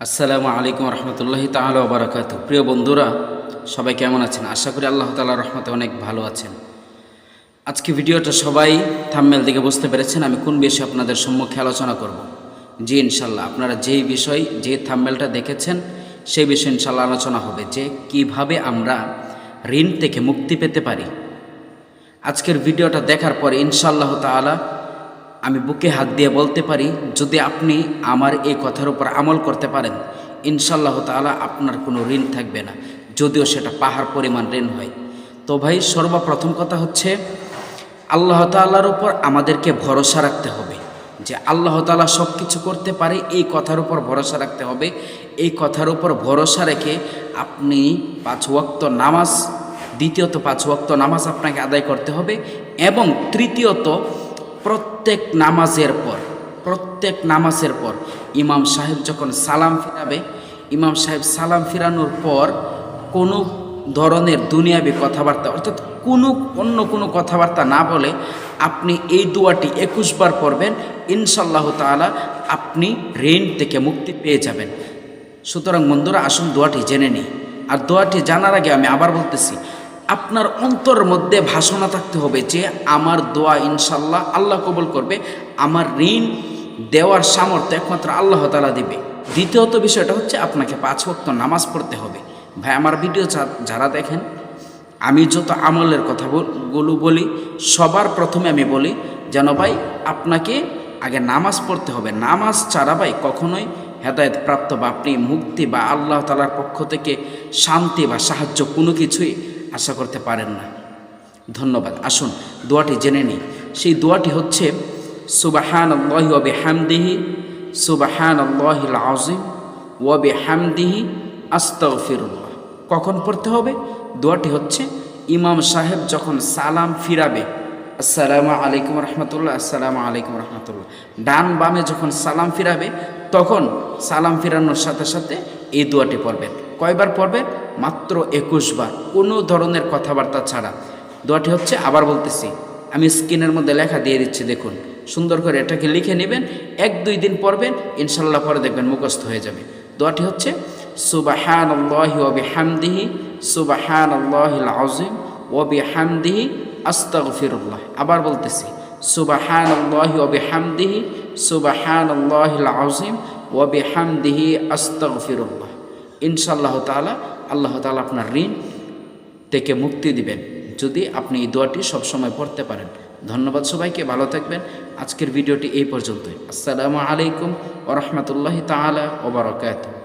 আসসালামু আলাইকুম রহমতুল্লাহি তাহলে ওবরাকাত প্রিয় বন্ধুরা, সবাই কেমন আছেন? আশা করি আল্লাহ তালা রহমতে অনেক ভালো আছেন। আজকে ভিডিওটা সবাই থাম্মেল থেকে বুঝতে পেরেছেন আমি কোন বিষয়ে আপনাদের সম্মুখে আলোচনা করব। জি ইনশাল্লাহ আপনারা যেই বিষয়, যে থাম্মেলটা দেখেছেন, সেই বিষয়ে ইনশাল্লাহ আলোচনা হবে, যে কীভাবে আমরা ঋণ থেকে মুক্তি পেতে পারি। আজকের ভিডিওটা দেখার পরে ইনশাআল্লাহ তাআলা আমি বুকে হাত দিয়ে বলতে পারি, যদি আপনি আমার এই কথার উপর আমল করতে পারেন ইনশাল্লাহ তাআলা আপনার কোনো ঋণ থাকবে না, যদিও সেটা পাহাড় পরিমাণ ঋণ হয়। তো ভাই, সর্বপ্রথম কথা হচ্ছে, আল্লাহ তাআলার উপর আমাদেরকে ভরসা রাখতে হবে যে আল্লাহ তাআলা সব কিছু করতে পারে, এই কথার উপর ভরসা রাখতে হবে। এই কথার উপর ভরসা রেখে আপনি পাঁচ ওয়াক্ত নামাজ, দ্বিতীয়ত পাঁচ ওয়াক্ত নামাজ আপনাকে আদায় করতে হবে এবং তৃতীয়ত প্রত্যেক নামাজের পর, প্রত্যেক নামাজের পর ইমাম সাহেব যখন সালাম ফিরাবে, ইমাম সাহেব সালাম ফিরানোর পর কোনো ধরনের দুনিয়াবি কথাবার্তা, অর্থাৎ কোনো, অন্য কোনো কথাবার্তা না বলে আপনি এই দোয়াটি একুশবার পড়বেন ইনশাল্লাহ তাআলা আপনি ঋণ থেকে মুক্তি পেয়ে যাবেন। সুতরাং বন্ধুরা, আসুন দোয়াটি জেনে নিই। আর দোয়াটি জানার আগে আমি আবার বলতেছি আপনার অন্তর মধ্যে ভাষণা থাকতে হবে যে আমার দোয়া ইনশাল্লাহ আল্লাহ কবল করবে, আমার ঋণ দেওয়ার সামর্থ্য একমাত্র আল্লাহ তালা দেবে। দ্বিতীয়ত বিষয়টা হচ্ছে আপনাকে পাঁচ ভক্ত নামাজ পড়তে হবে। ভাই, আমার ভিডিও যারা দেখেন, আমি যত আমলের কথা গুলো বলি, সবার প্রথমে আমি বলি, যেন ভাই আপনাকে আগে নামাজ পড়তে হবে। নামাজ ছাড়া ভাই কখনোই হেদায়ত প্রাপ্ত বা আপনি মুক্তি বা আল্লাহ তালার পক্ষ থেকে শান্তি বা সাহায্য কোনো কিছুই আশা করতে পারেন না। ধন্যবাদ। আসুন, দোয়াটি জেনে নিই। সেই দোয়াটি হচ্ছে সুবাহান আল্লাহি ওবে হামদিহি সুবাহান আল্লাহিল আজিম ওবে হামদিহি আস্তফিরুল্লাহ কখন পড়তে হবে? দোয়াটি হচ্ছে, ইমাম সাহেব যখন সালাম ফিরাবে, আসসালামু আলাইকুম রহমতুল্লাহ, আসসালামু আলাইকুম রহমতুল্লাহ। ডান বামে যখন সালাম ফিরাবে, তখন সালাম ফিরানোর সাথে সাথে এই দোয়াটি পড়বেন। কয়বার পড়বেন মাত্র একুশ বার। কোনো ধরনের কথাবার্তা ছাড়া। দোয়াটি হচ্ছে, আবার বলতেছি, আমি স্ক্রিনের মধ্যে লেখা দিয়ে দিচ্ছি, দেখুন। সুন্দর করে এটাকে লিখে নেবেন, এক দুই দিন পড়বেন ইনশাল্লাহ পরে দেখবেন মুখস্থ হয়ে যাবে। দোয়াটি হচ্ছে সুবাহান আল্লাহি ওবি হামদিহি সুবাহান আল্লাহিল আজিম ওবি হামদিহি আস্তাগফিরুল্লাহ। আবার বলতেছি সুবাহান আল্লাহি ওবি হামদিহি সুবাহান আল্লাহিল আজিম ওবি হামদিহি আস্তাগফিরুল্লাহ। ইনশাআল্লাহ তালা আল্লাহ তালা আপনার ঋণ থেকে মুক্তি দিবেন। যদি আপনি এই দোয়াটি সবসময় পড়তে পারেন। ধন্যবাদ সবাইকে, ভালো থাকবেন। আজকের ভিডিওটি এই পর্যন্তই। আসসালামু আলাইকুম ওরহমতুল্লাহি তালা ওবরাকাতুহু